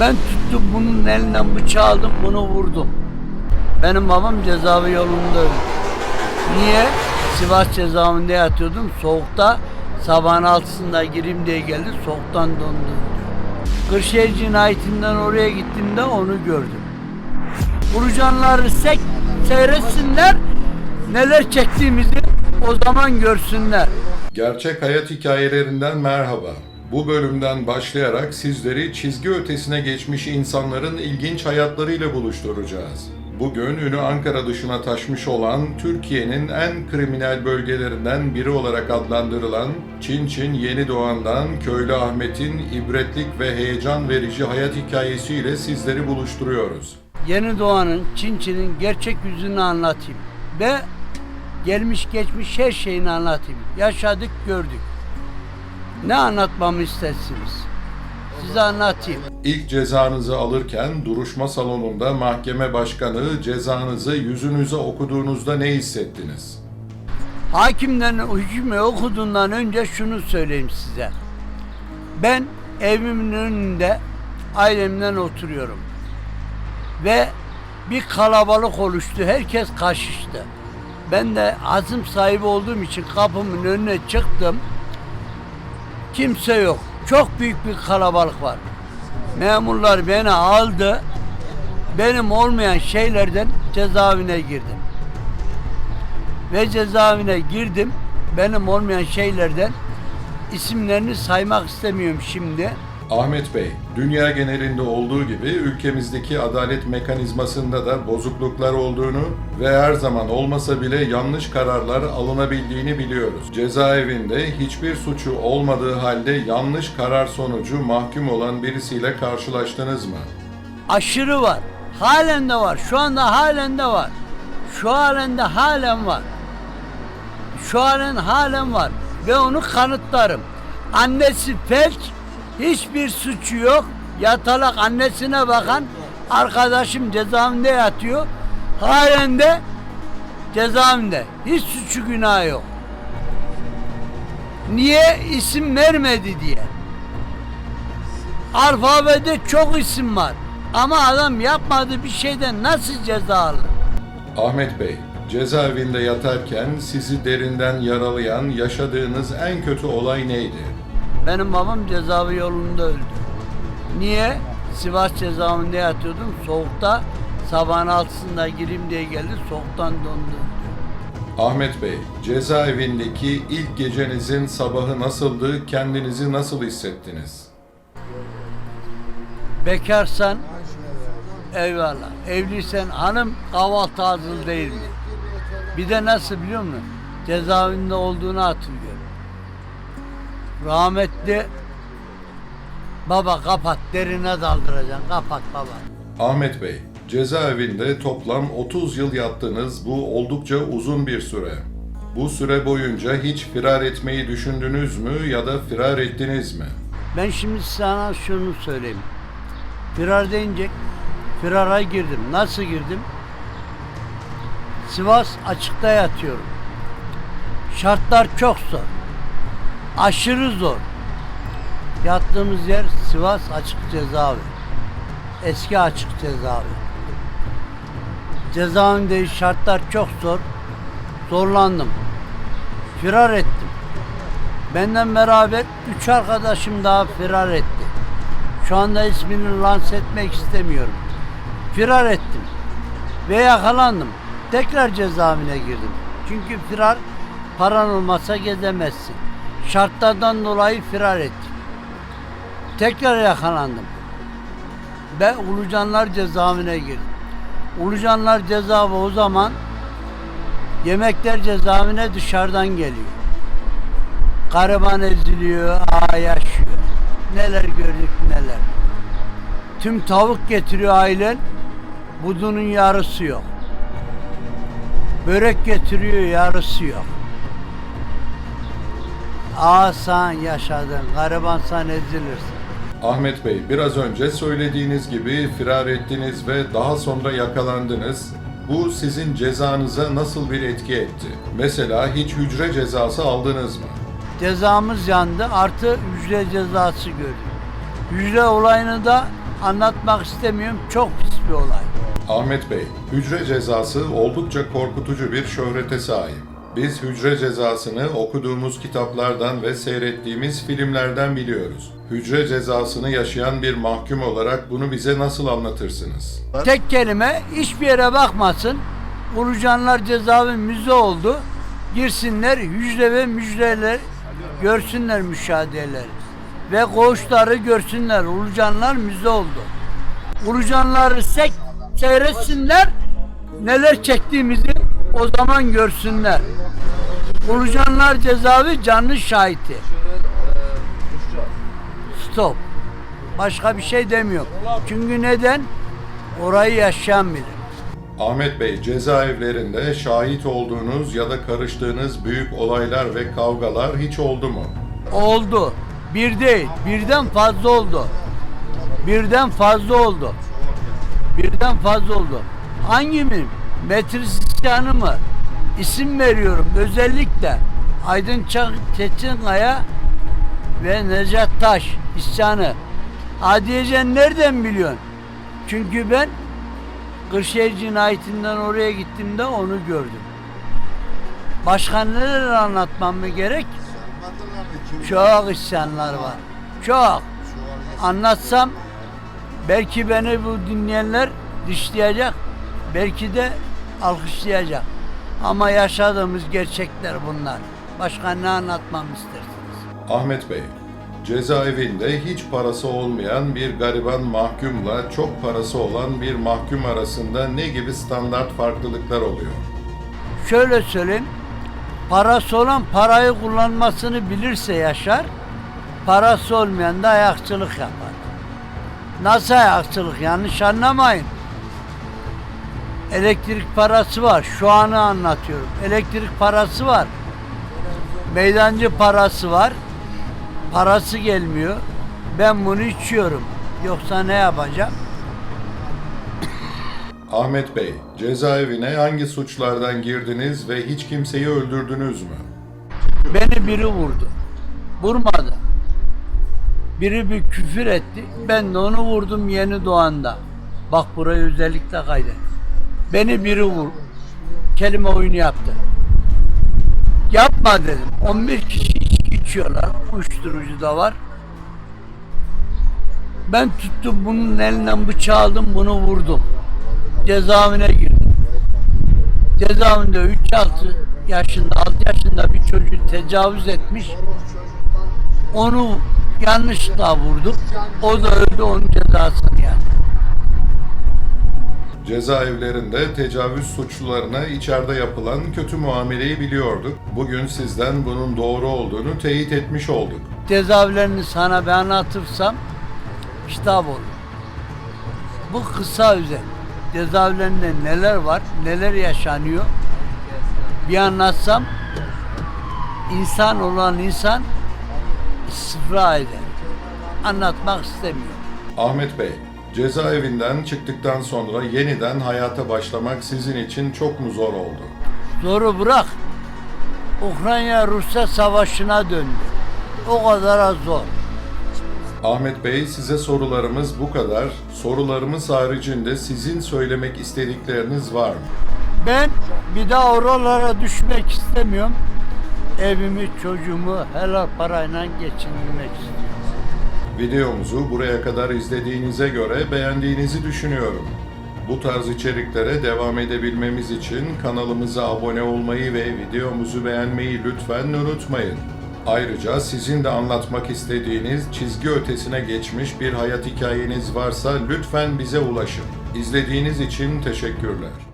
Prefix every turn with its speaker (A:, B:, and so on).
A: Ben tuttum bunun elinden bıçağı aldım bunu vurdum. Benim babam cezaevi yolunda öldü. Niye? Sivas cezaevinde yatıyordum. Soğukta sabahın altısında gireyim diye geldi. Soğuktan dondum. Kırşehir cinayetinden oraya gittiğimde onu gördüm. Vuracağınları sek, seyretsinler. Neler çektiğimizi o zaman görsünler.
B: Gerçek hayat hikayelerinden merhaba. Bu bölümden başlayarak sizleri çizgi ötesine geçmiş insanların ilginç hayatlarıyla buluşturacağız. Bugün ünü Ankara dışına taşmış olan Türkiye'nin en kriminal bölgelerinden biri olarak adlandırılan Çin Çin Yeni Doğan'dan Köylü Ahmet'in ibretlik ve heyecan verici hayat hikayesiyle sizleri buluşturuyoruz.
A: Yeni doğanın, Çin Çin'in gerçek yüzünü anlatayım. Ve gelmiş geçmiş her şeyini anlatayım. Yaşadık, gördük. Ne anlatmamı istersiniz? Size anlatayım.
B: İlk cezanızı alırken duruşma salonunda mahkeme başkanı cezanızı yüzünüze okuduğunuzda ne hissettiniz?
A: Hakimden hükmü okuduğundan önce şunu söyleyeyim size. Ben evimin önünde ailemden oturuyorum. Ve bir kalabalık oluştu. Herkes kaçıştı. Ben de azım sahibi olduğum için kapımın önüne çıktım. Kimse yok. Çok büyük bir kalabalık var. Memurlar beni aldı. Benim olmayan şeylerden cezaevine girdim ve cezaevine girdim. Benim olmayan şeylerden isimlerini saymak istemiyorum şimdi.
B: Ahmet Bey, dünya genelinde olduğu gibi ülkemizdeki adalet mekanizmasında da bozukluklar olduğunu ve her zaman olmasa bile yanlış kararlar alınabildiğini biliyoruz. Cezaevinde hiçbir suçu olmadığı halde yanlış karar sonucu mahkum olan birisiyle karşılaştınız mı?
A: Aşırı var. Halen de var. Şu anda halen de var. Şu halen de halen var. Şu halen halen var. Ve onu kanıtlarım. Annesi felç, hiçbir suçu yok. Yatalak annesine bakan arkadaşım cezaevinde yatıyor. Halen de cezaevinde. Hiç suçu günahı yok. Niye isim vermedi diye. Alfabede çok isim var. Ama adam yapmadığı bir şeyden nasıl ceza alır?
B: Ahmet Bey, cezaevinde yatarken sizi derinden yaralayan yaşadığınız en kötü olay neydi?
A: Benim babam cezaevi yolunda öldü. Niye? Sivas cezaevinde yatıyordum. Soğukta sabahın altısında gireyim diye geldi. Soğuktan dondu.
B: Ahmet Bey, cezaevindeki ilk gecenizin sabahı nasıldı, kendinizi nasıl hissettiniz?
A: Bekarsan eyvallah. Evliysen hanım kahvaltı hazır değil mi? Bir de nasıl biliyor musun? Cezaevinde olduğunu hatırlıyorum. Rahmetli baba kapat derine daldıracaksın. Kapat baba.
B: Ahmet Bey, cezaevinde toplam 30 yıl yattınız. Bu oldukça uzun bir süre. Bu süre boyunca hiç firar etmeyi düşündünüz mü ya da firar ettiniz mi?
A: Ben şimdi sana şunu söyleyeyim. Firar deyince firara girdim. Nasıl girdim? Sivas açıkta yatıyorum. Şartlar çok zor. Aşırı zor. Yattığımız yer Sivas Açık Cezaevi. Eski açık cezaevi. Cezaevinde şartlar çok zor. Zorlandım. Firar ettim. Benden beraber üç arkadaşım daha firar etti. Şu anda ismini lanse etmek istemiyorum. Firar ettim. Ve yakalandım. Tekrar cezaevine girdim. Çünkü firar paran olmasa gezemezsin. Şartlardan dolayı firar ettim. Tekrar yakalandım. Ve Ulucanlar cezaevine girdim. Ulucanlar cezaevi o zaman yemekler cezaevine dışarıdan geliyor. Karavan eziliyor, ağa yaşıyor. Neler gördük neler. Tüm tavuk getiriyor ailen, budunun yarısı yok. Börek getiriyor, yarısı yok. Ağa sen yaşadın, gariban sen ezilirsin.
B: Ahmet Bey, biraz önce söylediğiniz gibi firar ettiniz ve daha sonra yakalandınız. Bu sizin cezanıza nasıl bir etki etti? Mesela hiç hücre cezası aldınız mı?
A: Cezamız yandı, artı hücre cezası gördük. Hücre olayını da Anlatmak istemiyorum. Çok pis bir olay.
B: Ahmet Bey, hücre cezası oldukça korkutucu bir şöhrete sahip. Biz hücre cezasını okuduğumuz kitaplardan ve seyrettiğimiz filmlerden biliyoruz. Hücre cezasını yaşayan bir mahkum olarak bunu bize nasıl anlatırsınız?
A: Tek kelime hiçbir yere bakmasın. Ulucanlar cezaevi müze oldu. Girsinler hücre ve müjdeler görsünler müşahedeleri. Ve koğuşları görsünler. Ulucanlar müze oldu. Ulucanları sek, seyretsinler. Neler çektiğimizi o zaman görsünler. Ulucanlar cezaevi canlı şahiti. Stop. Başka bir şey demiyorum. Çünkü neden? Orayı yaşayan bilir.
B: Ahmet Bey, cezaevlerinde şahit olduğunuz ya da karıştığınız büyük olaylar ve kavgalar hiç oldu mu?
A: Oldu. Bir değil, birden fazla oldu. Birden fazla oldu. Birden fazla oldu. Hangi mi? Metris isyanı mı? İsim veriyorum özellikle. Aydın Çak Çetinkaya ve Necat Taş isyanı. Adiyecan nereden biliyorsun? Çünkü ben Kırşehir cinayetinden oraya gittiğimde onu gördüm. Başka neler anlatmam mı gerek? Çok isyanlar var. Çok. Anlatsam belki beni bu dinleyenler dışlayacak. Belki de alkışlayacak. Ama yaşadığımız gerçekler bunlar. Başka ne anlatmam istersiniz?
B: Ahmet Bey, cezaevinde hiç parası olmayan bir gariban mahkumla çok parası olan bir mahkum arasında ne gibi standart farklılıklar oluyor?
A: Şöyle söyleyeyim. Parası olan parayı kullanmasını bilirse yaşar. Parası olmayan da ayakçılık yapar. Nasıl ayakçılık? Yanlış anlamayın. Elektrik parası var. Şu anı anlatıyorum. Elektrik parası var. Meydancı parası var. Parası gelmiyor. Ben bunu içiyorum. Yoksa ne yapacağım?
B: Ahmet Bey, cezaevine hangi suçlardan girdiniz ve hiç kimseyi öldürdünüz mü?
A: Beni biri vurdu. Vurmadı. Biri bir küfür etti. Ben de onu vurdum yeni doğanda. Bak burayı özellikle kaydet. Beni biri vur. Kelime oyunu yaptı. Yapma dedim. 11 kişi içiyorlar. Uyuşturucu da var. Ben tuttum bunun elinden bıçağı aldım bunu vurdum. Cezaevine girdim. Cezaevinde 3-6 yaşında, 6 yaşında bir çocuğu tecavüz etmiş. Onu yanlışlıkla vurduk. O da öldü onun cezasını yani.
B: Cezaevlerinde tecavüz suçlularına içeride yapılan kötü muameleyi biliyorduk. Bugün sizden bunun doğru olduğunu teyit etmiş olduk.
A: Cezaevlerini sana ben anlatırsam kitap olur. Bu kısa özet. Cezaevlerinde neler var, neler yaşanıyor bir anlatsam insan olan insan istifra eder. Anlatmak istemiyorum.
B: Ahmet Bey, cezaevinden çıktıktan sonra yeniden hayata başlamak sizin için çok mu zor oldu?
A: Zoru bırak. Ukrayna-Rusya savaşına döndü. O kadar az zor.
B: Ahmet Bey, size sorularımız bu kadar. Sorularımız haricinde sizin söylemek istedikleriniz var mı?
A: Ben bir daha oralara düşmek istemiyorum. Evimi, çocuğumu helal parayla geçindirmek istiyorum.
B: Videomuzu buraya kadar izlediğinize göre beğendiğinizi düşünüyorum. Bu tarz içeriklere devam edebilmemiz için kanalımıza abone olmayı ve videomuzu beğenmeyi lütfen unutmayın. Ayrıca sizin de anlatmak istediğiniz çizgi ötesine geçmiş bir hayat hikayeniz varsa lütfen bize ulaşın. İzlediğiniz için teşekkürler.